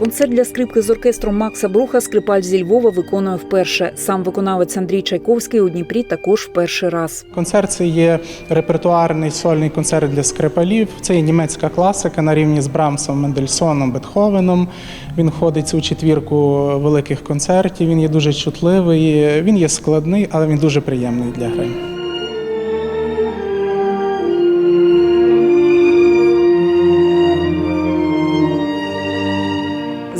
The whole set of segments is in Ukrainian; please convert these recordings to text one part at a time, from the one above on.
Концерт для скрипки з оркестром Макса Бруха скрипаль зі Львова виконує вперше. Сам виконавець Андрій Чайковський у Дніпрі також в перший раз. Концерт це є репертуарний сольний концерт для скрипалів. Це є німецька класика на рівні з Брамсом, Мендельсоном, Бетховеном. Він входить у четвірку великих концертів. Він є дуже чутливий, він є складний, але він дуже приємний для гри.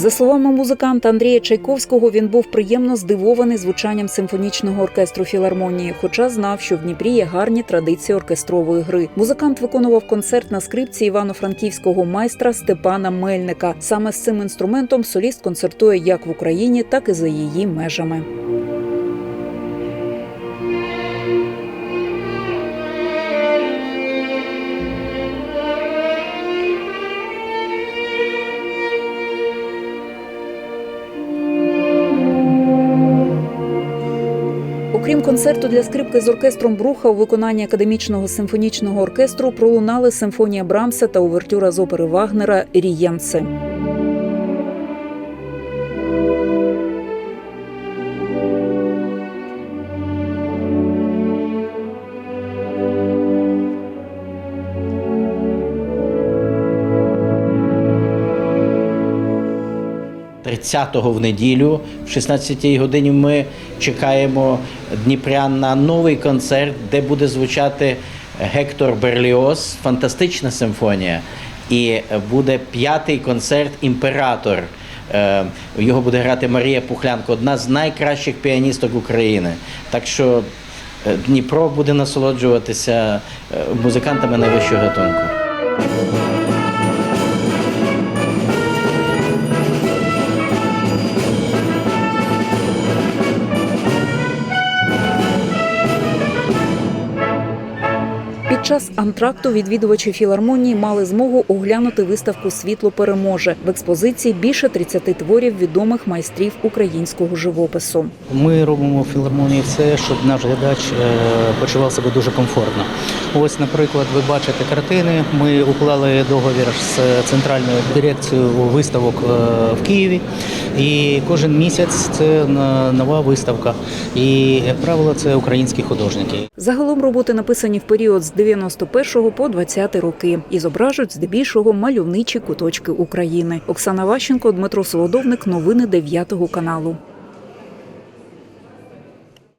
За словами музиканта Андрія Чайковського, він був приємно здивований звучанням симфонічного оркестру філармонії, хоча знав, що в Дніпрі є гарні традиції оркестрової гри. Музикант виконував концерт на скрипці івано-франківського майстра Степана Мельника. Саме з цим інструментом соліст концертує як в Україні, так і за її межами. Окрім концерту для скрипки з оркестром Бруха у виконанні академічного симфонічного оркестру пролунали симфонія Брамса та увертюра з опери Вагнера Рієнце. – 30-го в неділю, в 16-й годині ми чекаємо Дніпрян на новий концерт, де буде звучати Гектор Берліоз, фантастична симфонія. І буде п'ятий концерт Імператор. Е, Його буде грати Марія Пухлянко, одна з найкращих піаністок України. Так що е, Дніпро буде насолоджуватися е, музикантами найвищого гатунку. Під час антракту відвідувачі філармонії мали змогу оглянути виставку Світло переможе в експозиції більше 30 творів відомих майстрів українського живопису. Ми робимо в філармонії все, щоб наш глядач е, почував себе дуже комфортно. Ось, наприклад, ви бачите картини. Ми уклали договір з центральною дирекцією виставок е, в Києві. І кожен місяць це нова виставка. І, як правило, це українські художники. Загалом роботи написані в період з 91 по 20 роки і зображують здебільшого мальовничі куточки України. Оксана Ващенко, Дмитро Солодовник. Новини 9 каналу.